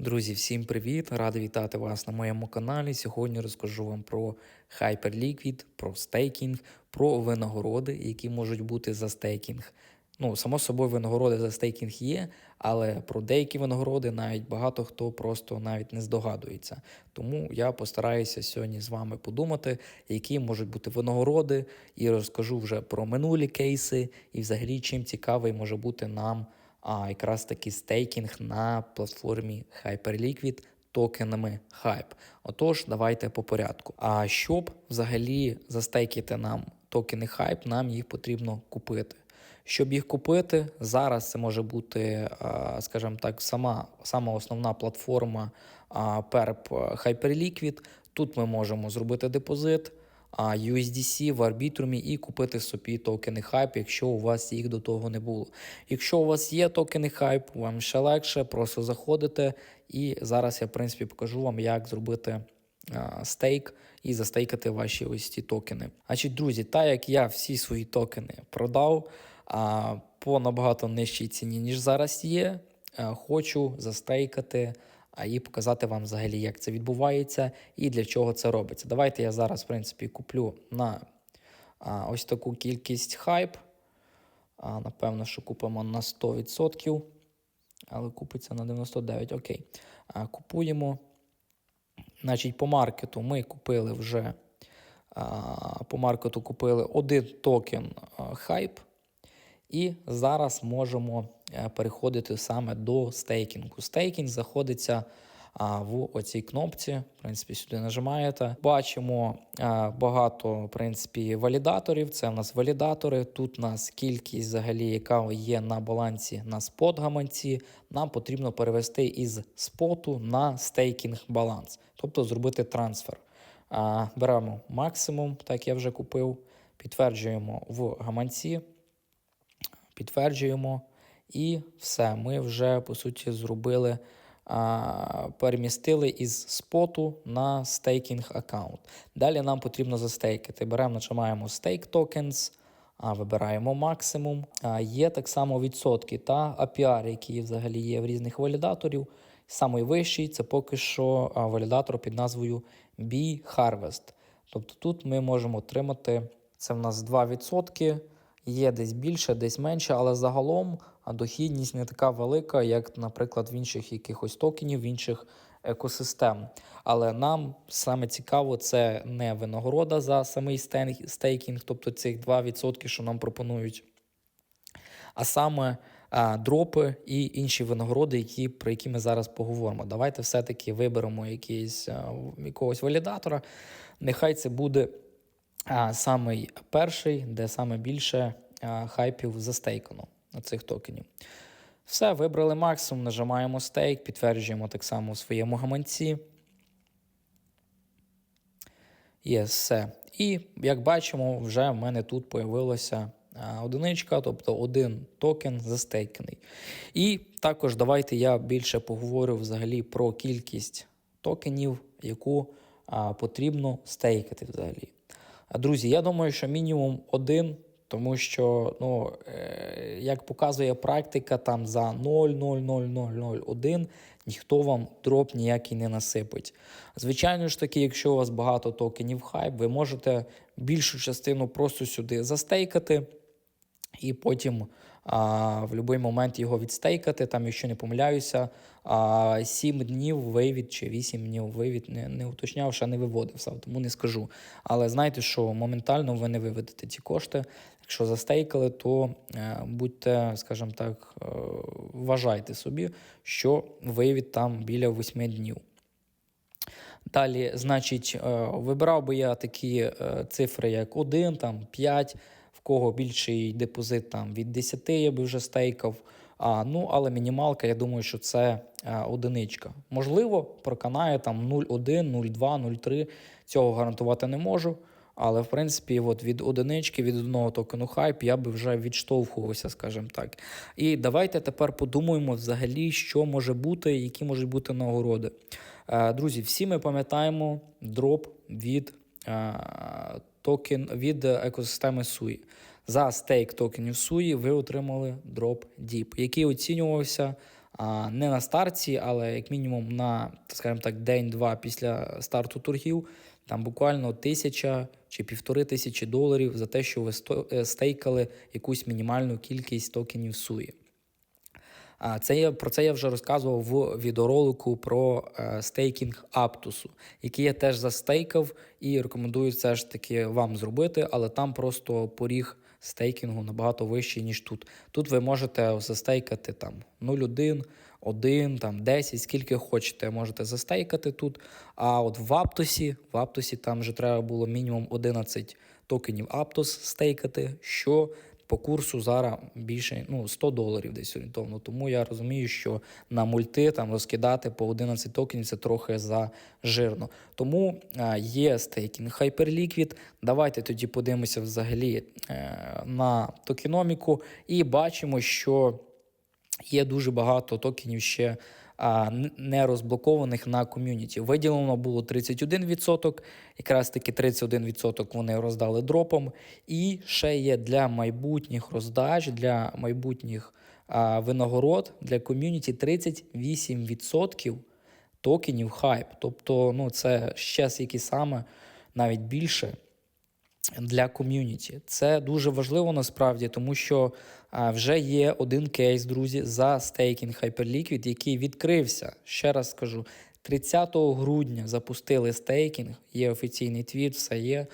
Друзі, всім привіт! Радий вітати вас на моєму каналі. Сьогодні розкажу вам про Hyperliquid, про стейкінг, про винагороди, які можуть бути за стейкінг. Ну, само собою, винагороди за стейкінг є, але про деякі винагороди навіть багато хто просто навіть не здогадується. Тому я постараюся сьогодні з вами подумати, які можуть бути винагороди, і розкажу вже про минулі кейси, і взагалі чим цікавий може бути нам а якраз таки стейкінг на платформі Hyperliquid токенами Hype. Отож, давайте по порядку. А щоб взагалі застейкити нам токени Hype, нам їх потрібно купити. Щоб їх купити, зараз це може бути, скажімо так, сама, сама основна платформа Perp Hyperliquid. Тут ми можемо зробити депозит USDC в арбітрумі і купити собі токени Hype, якщо у вас їх до того не було. Якщо у вас є токени Hype, вам ще легше, просто заходите. І зараз я, в принципі, покажу вам, як зробити стейк і застейкати ваші ось ці токени. Значить, друзі, так як я всі свої токени продав а, по набагато нижчій ціні, ніж зараз є, хочу застейкати і показати вам взагалі, як це відбувається і для чого це робиться. Давайте я зараз, в принципі, куплю на а, ось таку кількість хайп. А, Напевно, що купимо на 100%, але купиться на 99%. Окей. А, Купуємо. Значить, по маркету ми купили вже. а, По маркету купили один токен хайп. І зараз можемо переходити саме до стейкінгу. Стейкінг знаходиться в оцій кнопці. В принципі, сюди нажимаєте. Бачимо багато в принципі, валідаторів. Це в нас валідатори. Тут у нас кількість, взагалі, яка є на балансі на спот гаманці. Нам потрібно перевести із споту на стейкінг баланс, тобто зробити трансфер. Беремо максимум, так я вже купив, підтверджуємо в гаманці підтверджуємо. І все, ми вже, по суті, зробили, перемістили із споту на стейкінг аккаунт. Далі нам потрібно застейкати. Беремо, нажимаємо Stake Tokens, вибираємо максимум. Є так само відсотки та APR, які взагалі є в різних валідаторів. Самий вищий це поки що валідатор під назвою B-Harvest. Тобто тут ми можемо отримати це в нас 2%. Є десь більше, десь менше, але загалом дохідність не така велика, як, наприклад, в інших якихось токенів, в інших екосистем. Але нам саме цікаво, це не винагорода за самий стейкінг, тобто цих 2%, що нам пропонують, а саме дропи і інші винагороди, які, про які ми зараз поговоримо. Давайте все-таки виберемо якийсь, якогось валідатора. Нехай це буде самий перший, де саме більше хайпів застейкано на цих токенів. Все, вибрали максимум, нажимаємо стейк, підтверджуємо так само у своєму гаманці. Є все. І як бачимо, вже в мене тут появилася одиничка, тобто один токен застейканий. І також давайте я більше поговорю взагалі про кількість токенів, яку а, потрібно стейкати взагалі. Друзі, я думаю, що мінімум один, тому що, ну, е, як показує практика, там за 0,00001 ніхто вам дроп ніякий не насипить. Звичайно ж таки, якщо у вас багато токенів хайп, ви можете більшу частину просто сюди застейкати. І потім а, в будь-який момент його відстейкати. Там, якщо не помиляюся, а, 7 днів вивід чи 8 днів вивід не не уточняв, ще не виводився, тому не скажу. Але знайте, що моментально ви не виведете ці кошти. Якщо застейкали, то е, будьте, скажімо так, е, вважайте собі, що вивід там біля 8 днів. Далі, значить, е, вибирав би я такі цифри, як 1, там 5, в кого більший депозит там від 10 я би вже стейкав. А, Ну, але мінімалка, я думаю, що це а, одиничка. Можливо, проканає там 0,1, 0,2, 0,3. Цього гарантувати не можу. Але в принципі, от від одинички, від одного токену хайп я би вже відштовхувався, скажімо так. І давайте тепер подумаємо взагалі, що може бути, які можуть бути нагороди. Друзі, всі ми пам'ятаємо дроп від токен від екосистеми SUI. За стейк токенів SUI ви отримали дроп DIP, який оцінювався а, не на старті, але як мінімум на, скажімо так, день-два після старту торгів, там буквально тисяча чи півтори тисячі доларів за те, що ви е, стейкали якусь мінімальну кількість токенів суї. А це я про це я вже розказував в відеоролику про е, стейкінг Аптусу, який я теж застейкав і рекомендую все ж таки вам зробити, але там просто поріг стейкінгу набагато вищий, ніж тут. Тут ви можете застейкати там 0,1, 1, там 10, скільки хочете, можете застейкати тут. А от в Аптосі, в Аптосі там вже треба було мінімум 11 токенів Аптос стейкати, що по курсу зараз більше ну, 100 доларів десь орієнтовно. Тому я розумію, що на мульти там розкидати по 11 токенів це трохи зажирно. Тому а, є стейкінг Hyperliquid. Давайте тоді подивимося взагалі е, на токеноміку і бачимо, що є дуже багато токенів ще не розблокованих на ком'юніті. Виділено було 31%, якраз таки 31% вони роздали дропом. І ще є для майбутніх роздач, для майбутніх винагород для ком'юніті 38% токенів хайп. Тобто, ну це ще скільки саме, навіть більше для ком'юніті. Це дуже важливо насправді, тому що вже є один кейс, друзі, за стейкінг Hyperliquid, який відкрився. Ще раз скажу, 30 грудня запустили стейкінг, є офіційний твіт, все є.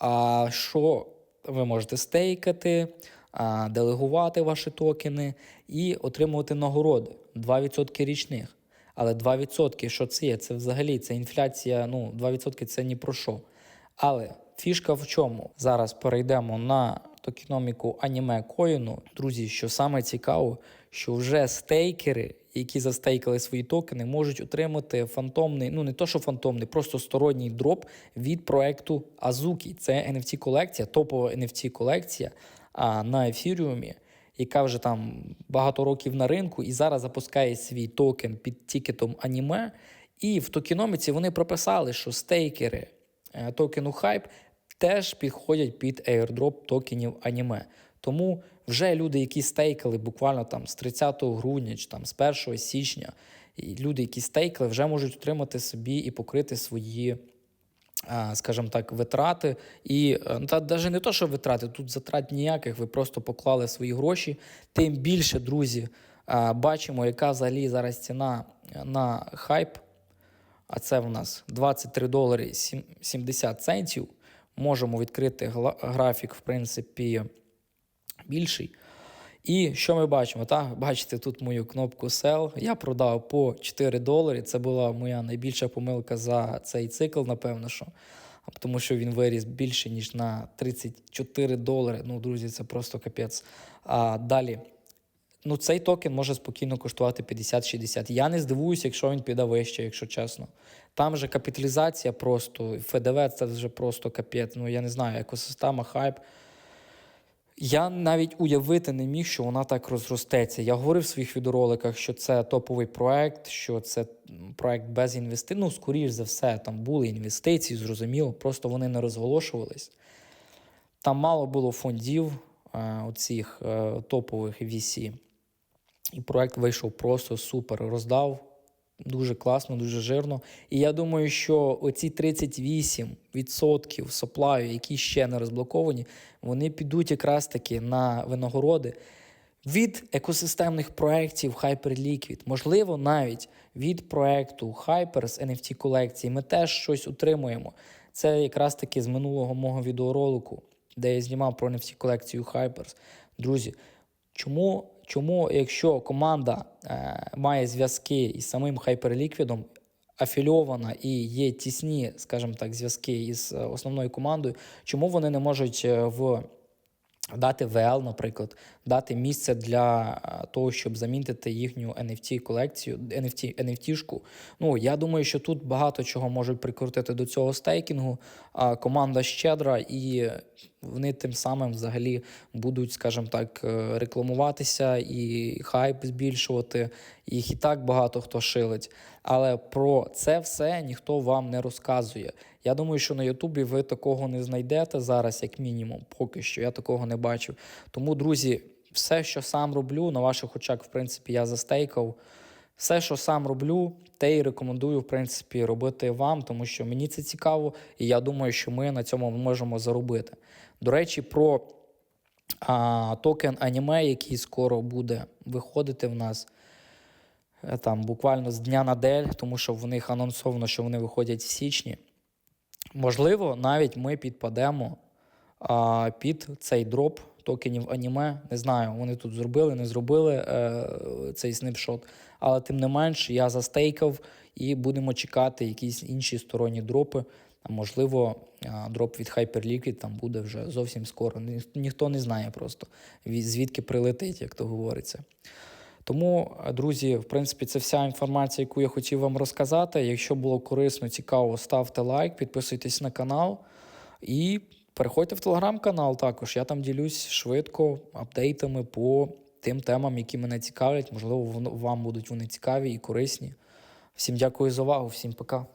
А що ви можете стейкати, делегувати ваші токени і отримувати нагороди 2% річних. Але 2% що це є? Це взагалі це інфляція. Ну, 2% це ні про що. Але фішка в чому? Зараз перейдемо на токеноміку аніме коїну. Друзі, що саме цікаво, що вже стейкери, які застейкали свої токени, можуть отримати фантомний, ну не то, що фантомний, просто сторонній дроп від проекту Azuki. Це NFT колекція, топова NFT колекція на ефіріумі. Яка вже там багато років на ринку і зараз запускає свій токен під тікетом аніме. І в токеноміці вони прописали, що стейкери е, токену Hype теж підходять під airdrop токенів аніме. Тому вже люди, які стейкали буквально там з 30 грудня чи там з 1 січня, і люди, які стейкали, вже можуть отримати собі і покрити свої. Скажімо так, витрати, і е, ну, та навіть не то, що витрати, тут затрат ніяких, ви просто поклали свої гроші. Тим більше, друзі, бачимо, яка взагалі зараз ціна на хайп. А це в нас 23 долари сім- 70 центів. Можемо відкрити графік, в принципі, більший. І що ми бачимо? Так? Бачите тут мою кнопку Sell. Я продав по 4 долари. Це була моя найбільша помилка за цей цикл, напевно, що. Тому що він виріс більше, ніж на 34 долари. Ну, друзі, це просто капець. А далі. Ну, цей токен може спокійно коштувати 50-60. Я не здивуюся, якщо він піде вище, якщо чесно. Там же капіталізація просто, ФДВ це вже просто капець. Ну, я не знаю, екосистема, хайп. Я навіть уявити не міг, що вона так розростеться. Я говорив в своїх відеороликах, що це топовий проект, що це проект без інвестицій. Ну, скоріш за все, там були інвестиції, зрозуміло, просто вони не розголошувались. Там мало було фондів е, оцих е, топових VC. І проект вийшов просто супер. Роздав дуже класно, дуже жирно. І я думаю, що оці 38% соплаю, які ще не розблоковані, вони підуть якраз таки на винагороди від екосистемних проєктів Hyperliquid. Можливо, навіть від проєкту Hyper з NFT колекції ми теж щось отримуємо. Це якраз таки з минулого мого відеоролику, де я знімав про NFT колекцію Hypers. Друзі, Чому, чому якщо команда е, має зв'язки із самим Hyperliquid, афільована і є тісні, скажімо так, зв'язки із е, основною командою, чому вони не можуть е, в дати VL, наприклад, дати місце для е, того, щоб замінити їхню NFT колекцію, NFT, NFT-шку. Ну я думаю, що тут багато чого можуть прикрутити до цього стейкінгу. А команда щедра, і вони тим самим взагалі будуть, скажімо так, е, рекламуватися і хайп збільшувати. Їх і так багато хто шилить. Але про це все ніхто вам не розказує. Я думаю, що на Ютубі ви такого не знайдете зараз, як мінімум, поки що. Я такого не бачив. Тому, друзі, все, що сам роблю, на ваших очах, в принципі, я застейкав. Все, що сам роблю, те і рекомендую, в принципі, робити вам, тому що мені це цікаво, і я думаю, що ми на цьому можемо заробити. До речі, про а, токен аніме, який скоро буде виходити в нас е, там буквально з дня на день, тому що в них анонсовано, що вони виходять в січні. Можливо, навіть ми підпадемо а, під цей дроп токенів аніме. Не знаю, вони тут зробили, не зробили е, цей снапшот. Але тим не менш, я застейкав і будемо чекати якісь інші сторонні дропи. А можливо, дроп від Hyperliquid там буде вже зовсім скоро. Ні- Ніхто не знає просто, звідки прилетить, як то говориться. Тому, е, друзі, в принципі, це вся інформація, яку я хотів вам розказати. Якщо було корисно, цікаво, ставте лайк, підписуйтесь на канал і переходьте в телеграм-канал також. Я там ділюсь швидко апдейтами по тим темам, які мене цікавлять. Можливо, вам будуть вони цікаві і корисні. Всім дякую за увагу, всім пока.